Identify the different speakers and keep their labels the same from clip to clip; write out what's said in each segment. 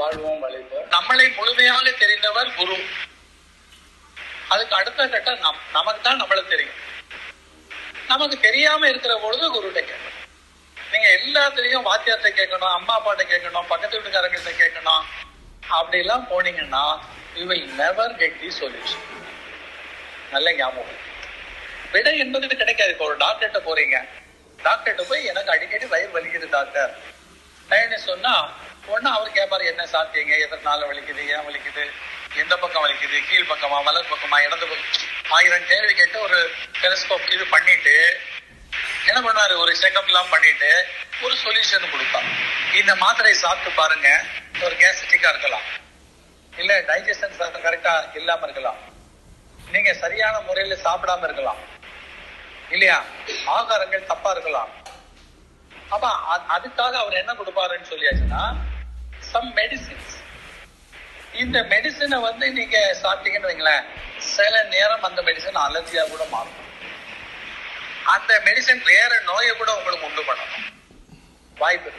Speaker 1: வாழ்வோம் வளைப்போம் நம்மளை முழுமையாக தெரிந்தவர் குரு. அதுக்கு அடுத்த கட்டம் நம் நமக்கு தான் நம்மளை தெரியும். நமக்கு தெரியாம இருக்கிற பொழுது குருட்ட கேட்கணும். நீங்க எல்லாத்துலயும் வாத்தியார்ட்ட கேட்கணும் அம்மா அப்பாட்ட கேட்கணும் பக்கத்து வீட்டுக்காரங்கிட்ட கேட்கணும். அப்படி எல்லாம் போனீங்கன்னா you will never get the solution நல்ல ஞாபகம். விடை என்பது கிடைக்காது. இப்போ ஒரு டாக்டர்கிட்ட போறீங்க. டாக்டர்கிட்ட போய் எனக்கு அடிக்கடி வயிறு வலிக்குது டாக்டர் ஏன்னு சொன்னா ஒண்ணு அவர் கேட்பாரு என்ன சாப்பிட்டீங்க எதனால வலிக்குது? ஏன் வலிக்குது? எந்த பக்கம் வலிக்குது? கீழ் பக்கமா வலது பக்கமா இடது பக்கம்? ஆயிரம் கேள்வி கேட்டு ஒரு டெலிஸ்கோப் இது பண்ணிட்டு என்ன பண்ணுவாரு ஒரு செக்அப் எல்லாம் பண்ணிட்டு ஒரு சொல்யூஷன் கொடுப்பார் இந்த மாத்திரையை சாப்பிட்டு பாருங்க. ஒரு கேஸ்ட்ரிக்கா இருக்கலாம். இல்ல டைஜஷன் கரெக்டா இல்லாம இருக்கலாம். நீங்க சரியான முறையில சாப்பிடாம இருக்கலாம். இல்லையா? ஆகாரங்கள் தப்பா இருக்கலாம். அப்ப அதுக்காக அவர் என்ன கொடுப்பாருன்னு சொல்லியாச்சுன்னா சம் மெடிசின்ஸ் இந்த மெடிசினை வந்து நீங்க சாப்பிட்டீங்கன்னு வைங்களேன் சில நேரம் அந்த மெடிசன் அலர்ஜியா கூட மாறும். அந்த மெடிசன் வேற நோயை கூட உங்களுக்கு உண்டு பண்ணணும். வாய்ப்பு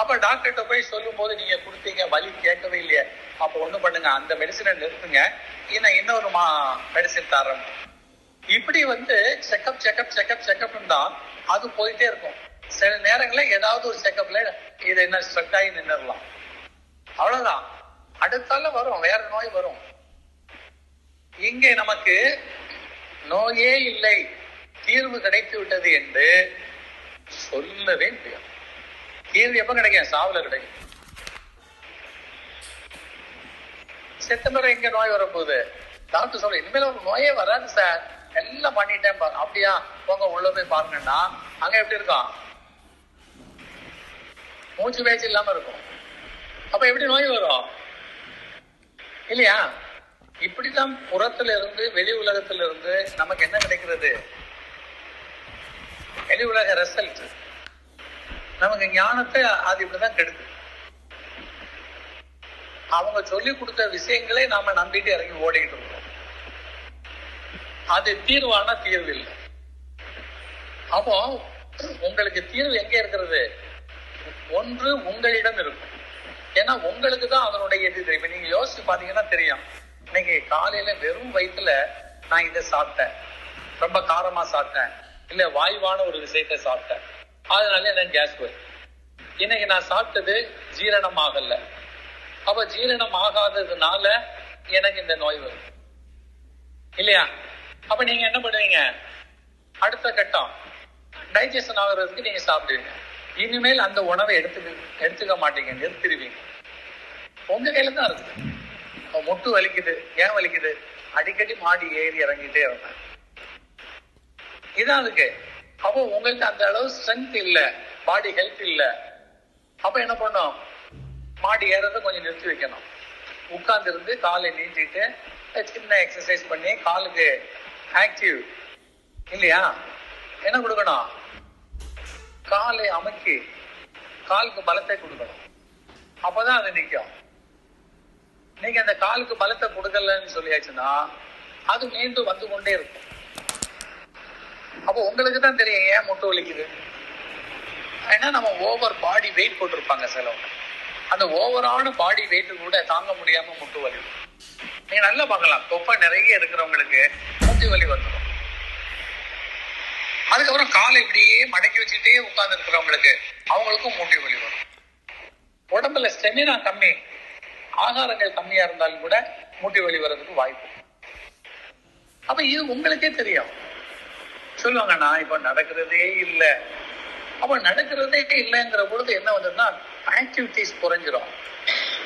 Speaker 1: அப்ப டாக்டர்கிட்ட போய் சொல்லும் போது நீங்க கொடுத்தீங்க வலி கேட்கவே இல்லையே. அப்ப ஒண்ணு பண்ணுங்க அந்த மெடிசனை நிறுத்துங்க. இன்னும் இன்னொரு மா மெடிசின் தரேன். இப்படி வந்து செக்கப் செக்கப் செக்கப் செக்கப் தான் அது போயிட்டே இருக்கும். சில நேரங்களில் ஏதாவது ஒரு செக்கப்ல இது என்ன ஸ்ட்ரக் ஆகி நின்றுடலாம் அவ்வளவுதான். அடுத்தால வரும். வேற நோய் வரும். இங்கே நமக்கு நோயே இல்லை. தீர்வு கிடைத்து விட்டது என்று சொல்லவே முடியாது. தீர்வு எப்ப கிடைக்கும்? சாவுல கிடைக்கும். செத்த பிறகு எங்க நோய் வரப்போகுது? டாக்டர் சொல்ற இனிமேல் ஒரு நோயே வராது சார். எல்லாம் பண்ணிட்டேன் பாரு. அப்படியா? போங்க உள்ள போய் பாருங்கன்னா அங்க எப்படி இருக்கும் மூச்சு பேச்சு இல்லாம இருக்கும். அப்ப எப்படி நோய் வரும்? இல்லையா? இப்படிதான் புறத்துல இருந்து வெளி உலகத்துல இருந்து நமக்கு என்ன கிடைக்கிறது? வெளி உலக ரிசல்ட் நமக்கு ஞானத்தை அது இப்படிதான் கெடுக்குது அவங்க சொல்லி கொடுத்த விஷயங்களை நாம நம்பிட்டு இறங்கி ஓடிக்கிட்டு இருக்கோம். அது தீர்வான தீர்வு இல்லை. அப்போ உங்களுக்கு தீர்வு எங்க இருக்கிறது? ஒன்று உங்களிடம் இருக்கும். ஏன்னா உங்களுக்கு தான் அதனுடைய இது தெரியும். நீங்க யோசிச்சு பாத்தீங்கன்னா தெரியும். இன்னைக்கு காலையில வெறும் வயிற்றுல நான் இதை சாப்பிட்டேன். ரொம்ப காரமா சாப்பிட்டேன். இல்ல வாய்வான ஒரு விஷயத்தை சாப்பிட்டேன். அதனால எனக்கு கேஸ் போய் இன்னைக்கு நான் சாப்பிட்டது ஜீரணம் ஆகல. அப்ப ஜீரணம் ஆகாததுனால எனக்கு இந்த நோய் வரும். இல்லையா? அப்ப நீங்க என்ன பண்ணுவீங்க? அடுத்த கட்டம் டைஜஷன் ஆகுறதுக்கு நீங்க சாப்பிடுவீங்க. இனிமேல் அந்த உணவை எடுத்துக்க எடுத்துக்க மாட்டீங்க நிறுத்திடுவீங்க உங்க கையில தான் இருக்கு முட்டு வலிக்குது ஏன் வலிக்குது? அடிக்கடி மாடி ஏறி இறங்கிட்டே இருந்தேன் இதான் அதுக்கு அப்போ உங்களுக்கு அந்த அளவு ஸ்ட்ரென்த் இல்ல பாடி ஹெல்த் இல்ல. அப்ப என்ன பண்ணும் மாடி ஏறத கொஞ்சம் நிறுத்தி வைக்கணும். உட்கார்ந்து இருந்து காலை நீட்டிட்டு சின்ன எக்ஸசைஸ் பண்ணி காலுக்கு ஆக்டிவ் இல்லையா? என்ன கொடுக்கணும்? காலை அமைக்கி காலுக்கு பலத்தை கொடுக்கணும். அப்பதான் அது நிக்கும். நீங்க அந்த காலுக்கு பலத்தை கொடுக்கலன்னு சொல்லியாச்சுன்னா அது மீண்டும் வந்து கொண்டே இருக்கும். அப்போ உங்களுக்கு தான் தெரியும் ஏன் முட்டு வலிக்குது? ஏன்னா நம்ம ஓவர் பாடி வெயிட் போட்டிருப்பாங்க சிலவங்க. அந்த ஓவரான பாடி வெயிட் கூட தாங்க முடியாம முட்டு வலி நீங்க நல்லா பார்க்கலாம். தொப்பை நிறைய இருக்கிறவங்களுக்கு முட்டி வலி வந்துடும் அதுக்கப்புறம் காலை இப்படியே மடக்கி வச்சுட்டே உட்கார்ந்து இருக்கிறவங்களுக்கு அவங்களுக்கும் மூட்டை வலி வரும். உடம்புல ஸ்டெமினா கம்மி ஆகாரங்கள் கம்மியா இருந்தாலும் கூட மூட்டை வலி வர்றதுக்கு வாய்ப்பு. அப்ப இது உங்களுக்கே தெரியும். சொல்லுவாங்க நான் இப்ப நடக்கிறதே இல்லை. அப்ப நடக்கிறதே இல்லைங்கிற பொழுது என்ன வந்ததுன்னா ஆக்டிவிட்டிஸ் குறைஞ்சிரும்.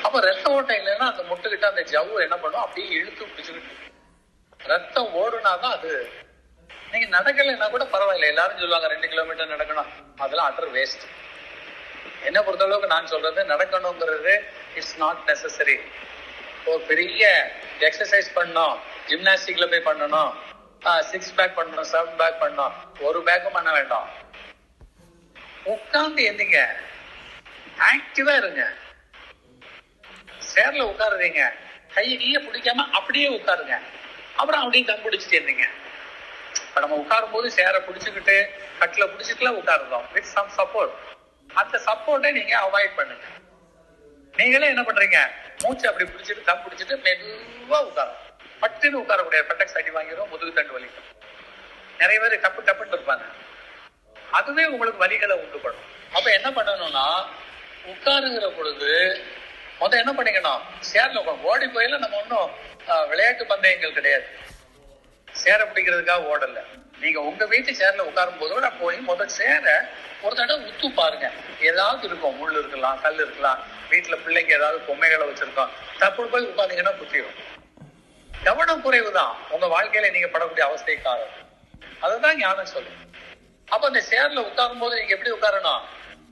Speaker 1: அப்ப ரத்த ஓட்டம் இல்லைன்னா அந்த முட்டுக்கிட்ட அந்த ஜவ்வு என்ன பண்ணும்? அப்படியே இழுத்து பிடிச்சுக்கிட்டு. ரத்தம் ஓடுனாதான் அது நீங்க நடக்கலைன்னா கூட பரவாயில்ல. எல்லாரும் சொல்லுவாங்க ரெண்டு கிலோமீட்டர் நடக்கணும். அதெல்லாம் அட்டர் வேஸ்ட் என்ன பொறுத்தளவுக்கு நான் சொல்றது நடக்கணுங்கிறது இட்ஸ் நாட் நெசசரி ஒரு பெரிய எக்ஸசைஸ் பண்ணோம் ஜிம்னாஸ்டிக்ல போய் பண்ணணும் சிக்ஸ் பேக் பண்ணணும் செவன் பேக் பண்ணணும் ஒரு பேக்கும் பண்ண வேண்டாம். உட்கார்ந்து எந்திங்க. ஆக்டிவா இருங்க. சேர்ல உட்காருறீங்க. கையை கையை பிடிக்காம அப்படியே உட்காருங்க. அப்புறம் அப்படியே கண் பிடிச்சிட்டு இருந்தீங்க இப்போ நம்ம உட்காரும் போது சேரை பிடிச்சிக்கிட்டு கட்டில் பிடிச்சிட்டுலாம் உட்காருறோம் வித் சம் சப்போர்ட் அந்த சப்போர்ட்டை நீங்க அவாய்ட் பண்ணுங்க. நீங்களே என்ன பண்றீங்க? மூச்சு அப்படி பிடிச்சிட்டு தம் பிடிச்சிட்டு மெதுவா உட்காரும் பட்டுன்னு உட்காரக்கூடிய பட்டக்ஸ் அடி வாங்கிடும் முதுகு தண்டு வலிக்கும். நிறைய பேர் டப்பு டப்புன்னு இருப்பாங்க. அதுவே உங்களுக்கு வலிகளை உண்டு பண்ணும் அப்ப என்ன பண்ணணும்னா உட்காருங்கிற பொழுது முத என்ன பண்ணிக்கணும்? சேர்ல உட்காந்து ஓடி போயில நம்ம ஒன்றும் விளையாட்டு பந்தயங்கள் கிடையாது. சேரை பிடிக்கிறதுக்காக ஓடல. நீங்க உங்க வீட்டு சேர்ல உட்காரும் போதோட போய் முதல் சேரை ஒரு தடவை உத்து பாருங்க. ஏதாவது இருக்கும் முள் இருக்கலாம் கல் இருக்கலாம். வீட்டுல பிள்ளைங்க ஏதாவது பொம்மைகளை வச்சிருக்கோம். தப்பு போய் உட்காந்தீங்கன்னா குத்திடும் கவனம் குறைவு தான். உங்க வாழ்க்கையில நீங்க படக்கூடிய அவஸ்தை காரணம். அதுதான் ஞானம் சொல்லும். அப்ப அந்த சேர்ல உட்காரும் போது நீங்க எப்படி உட்காரணும்?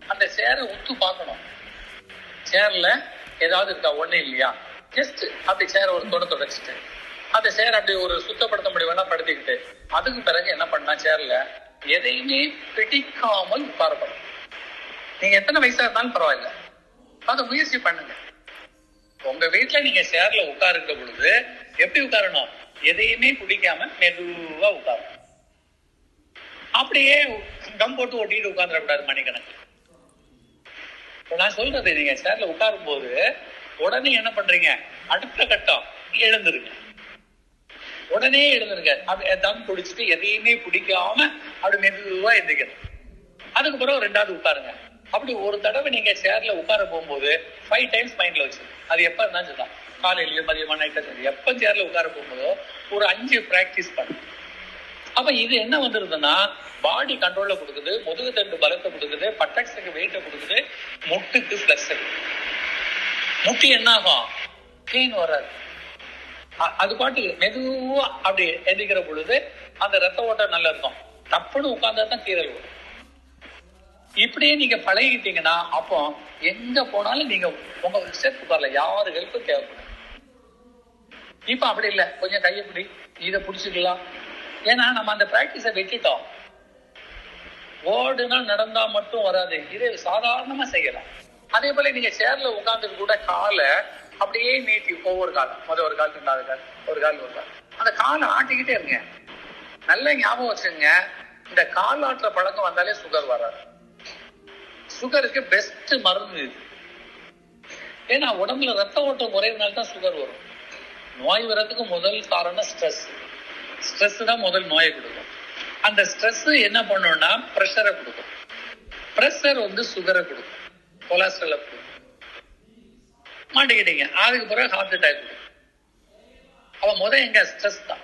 Speaker 1: அந்த சேரை உத்து பார்க்கணும். சேர்ல ஏதாவது இருக்கா? ஒண்ணு இல்லையா? ஜஸ்ட் அப்படி சேர ஒரு தொட தொடச்சிட்டு. அந்த சேர் அப்படி ஒரு சுத்தப்படுத்த முடியும்னா படுத்திக்கிட்டு. அதுக்கு பிறகு என்ன பண்ணா சேர்ல எதையுமே பிடிக்காமல் உட்காரப்படும் நீங்க எத்தனை வயசா இருந்தாலும் பரவாயில்ல. அதை முயற்சி பண்ணுங்க. உங்க வீட்டுல நீங்க சேர்ல உட்காருக்கிற பொழுது எப்படி உட்காரணும்? எதையுமே பிடிக்காம மெதுவா உட்காரணும். அப்படியே கம் போட்டு ஒட்டிட்டு உட்காந்துடக்கூடாது மணிக்கணக்கு நான் சொல்றது நீங்க சேர்ல உட்காரும் போது உடனே என்ன பண்றீங்க? அடுத்த கட்டம் எழுந்துருங்க. உடனே எழுந்திருங்க. அது தம் குடிச்சிட்டு எதையுமே பிடிக்காம அப்படி மெதுவா எந்திரிக்கணும். அதுக்கு பிறகு ரெண்டாவது உட்காருங்க. அப்படி ஒரு தடவை நீங்க சேர்ல உட்கார போகும்போது ஃபைவ் டைம்ஸ் மைண்ட்ல வச்சு அது எப்ப இருந்தாலும் சொல்லலாம் காலையிலயோ மதியமான நைட்டா சரி. எப்ப சேர்ல உட்கார போகும்போதோ ஒரு அஞ்சு பிராக்டிஸ் பண்ணுங்க அப்ப இது என்ன வந்துருதுன்னா பாடி கண்ட்ரோல்ல கொடுக்குது முதுகு தண்டு பலத்தை கொடுக்குது பட்டக்ஸுக்கு வெயிட்ட கொடுக்குது முட்டுக்கு பிளஸ் முட்டி என்ன ஆகும் பெயின் வராது அது பாட்டுக்கு மெதுவா அப்படி எந்திக்கிற பொழுது அந்த ரத்த ஓட்டம் நல்லா இருக்கும். தப்புன்னு உட்கார்ந்தா தான் கீரல் வரும். இப்படியே நீங்க பழகிட்டீங்கன்னா அப்போ எங்க போனாலும் நீங்க உங்க ஸ்டெப் உட்காரல யாரு ஹெல்ப்பும் தேவைப்படும் இப்ப அப்படி இல்ல. கொஞ்சம் கையை பிடி. இதை பிடிச்சிக்கலாம். ஏன்னா நம்ம அந்த பிராக்டிஸை விட்டுட்டோம். ஓடுனா நடந்தா மட்டும் வராது. இதை சாதாரணமா செய்யலாம். அதே போல நீங்க சேர்ல உட்கார்ந்துட்டு கூட காலை அப்படியே நீட்டி ஒவ்வொரு காலம் முத ஒரு கால் ரெண்டாவது கால் ஒரு கால் ஒரு கால். அந்த காலை ஆட்டிக்கிட்டே இருங்க. நல்ல ஞாபகம் வச்சுங்க இந்த கால் ஆட்டுற பழக்கம் வந்தாலே சுகர் வராது. சுகருக்கு பெஸ்ட் மருந்து இது. ஏன்னா உடம்புல ரத்த ஓட்டம் குறைவுனால தான் சுகர் வரும். நோய் வர்றதுக்கு முதல் காரணம் ஸ்ட்ரெஸ் ஸ்ட்ரெஸ் தான் முதல் நோயை கொடுக்கும். அந்த ஸ்ட்ரெஸ் என்ன பண்ணும்னா ப்ரெஷரை கொடுக்கும். ப்ரெஷர் வந்து சுகரை கொடுக்கும். கொலஸ்ட்ரலை கொடுக்கும். மாட்டிக்கிட்டீங்க அதுக்கு பிறகு ஹார்ட் அட்டாக் அவன் முத எங்க? ஸ்ட்ரெஸ் தான்.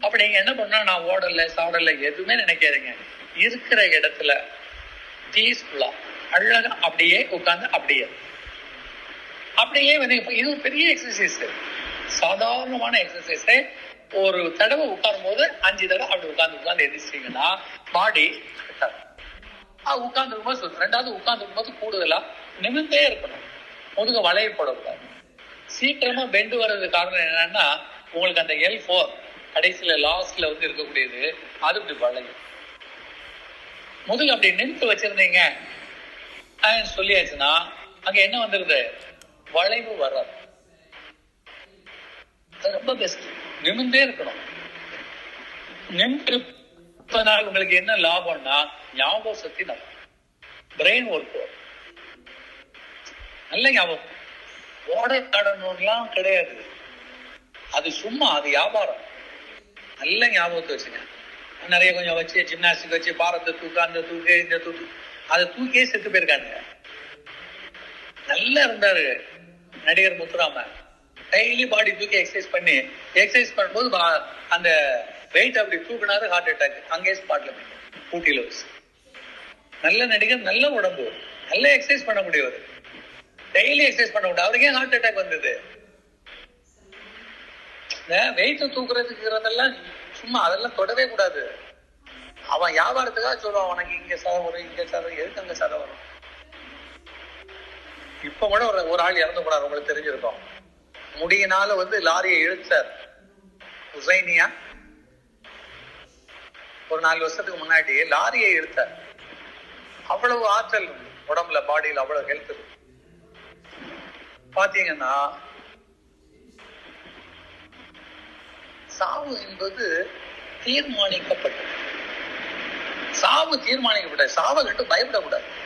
Speaker 1: அப்ப நீங்க என்ன பண்ணா நான் ஓடல சாடல எதுவுமே நினைக்காதீங்க. இருக்கிற இடத்துல பீஸ்ஃபுல்லா அழகா அப்படியே உட்கார்ந்து அப்படியே. அப்படியே வந்து இது ஒரு பெரிய எக்ஸசைஸ் சாதாரணமான எக்ஸசைஸை ஒரு தடவை உட்காரும் போது அஞ்சு தடவை அப்படி உட்கார்ந்து உட்காந்து எதிர்ச்சிங்கன்னா பாடி உட்கார்ந்து இருக்கும்போது ரெண்டாவது உட்கார்ந்து இருக்கும்போது கூடுதலா நிமிர்ந்தே இருக்கணும். முதுகு வளையப்படக்கூடாது சீக்கிரமா பெண்டு வர்றது காரணம் என்னன்னா உங்களுக்கு அந்த எல் ஃபோர் கடைசியில லாஸ்ட்ல வந்து இருக்கக்கூடியது அது இப்படி வளையும். முதுகு அப்படி நின்று வச்சிருந்தீங்க ஆஹ் சொல்லியாச்சுன்னா அங்க என்ன வந்துருது? வளைவு வராது. ரொம்ப பெஸ்ட் நிமிர்ந்தே இருக்கணும். நின்று உங்களுக்கு என்ன லாபம்னா ஞாபக சக்தி நல்லா பிரெயின் ஒர்க் நல்ல ஞாபகம் ஓடை கடணும்லாம் கிடையாது. அது சும்மா அது வியாபாரம். நல்ல ஞாபகத்தை வச்சுங்க. நிறைய கொஞ்சம் வச்சு ஜிம்னாஸ்டிக் வச்சு பாரத்தை தூக்க அந்த தூக்கு இந்த தூக்கு. அதை தூக்கியே செத்து போயிருக்காங்க நல்லா இருந்தாரு நடிகர் முத்துராம டெய்லி பாடி தூக்கி எக்ஸசைஸ் பண்ணி எக்ஸசைஸ் பண்ணும்போது அந்த வெயிட் அப்படி தூக்குனாரு ஹார்ட் அட்டாக் அங்கே ஸ்பாட்ல ஊட்டியில் வச்சு. நல்ல நடிகர் நல்ல உடம்பு. நல்ல எக்ஸசைஸ் பண்ண முடியவர் டெய்லி எக்ஸசைஸ் பண்ண முடியும் அவருக்கே ஹார்ட் அட்டாக் வந்தது. வெயிட் தூக்குறதுக்குறதெல்லாம் சும்மா அதெல்லாம் தொடவே கூடாது. அவன் வியாபாரத்துக்காக சொல்லுவான் உனக்கு இங்க சதை வரும் இங்க சதை எதுக்கு அங்க சதை வரும்? இப்ப கூட ஒரு ஒரு ஆள் இறந்து போனார் உங்களுக்கு தெரிஞ்சிருக்கும். முடியினால வந்து லாரியை இழுத்தார். உசைனியா? ஒரு நாலு வருஷத்துக்கு முன்னாடி லாரியை இழுத்தார். அவ்வளவு ஆற்றல் உடம்புல பாடியில் அவ்வளவு ஹெல்த் இருக்கு. பாத்தீங்கன்னா சாவு என்பது தீர்மானிக்கப்பட்டது. சாவு தீர்மானிக்கப்பட்டது. சாவை கண்டு பயப்படக்கூடாது.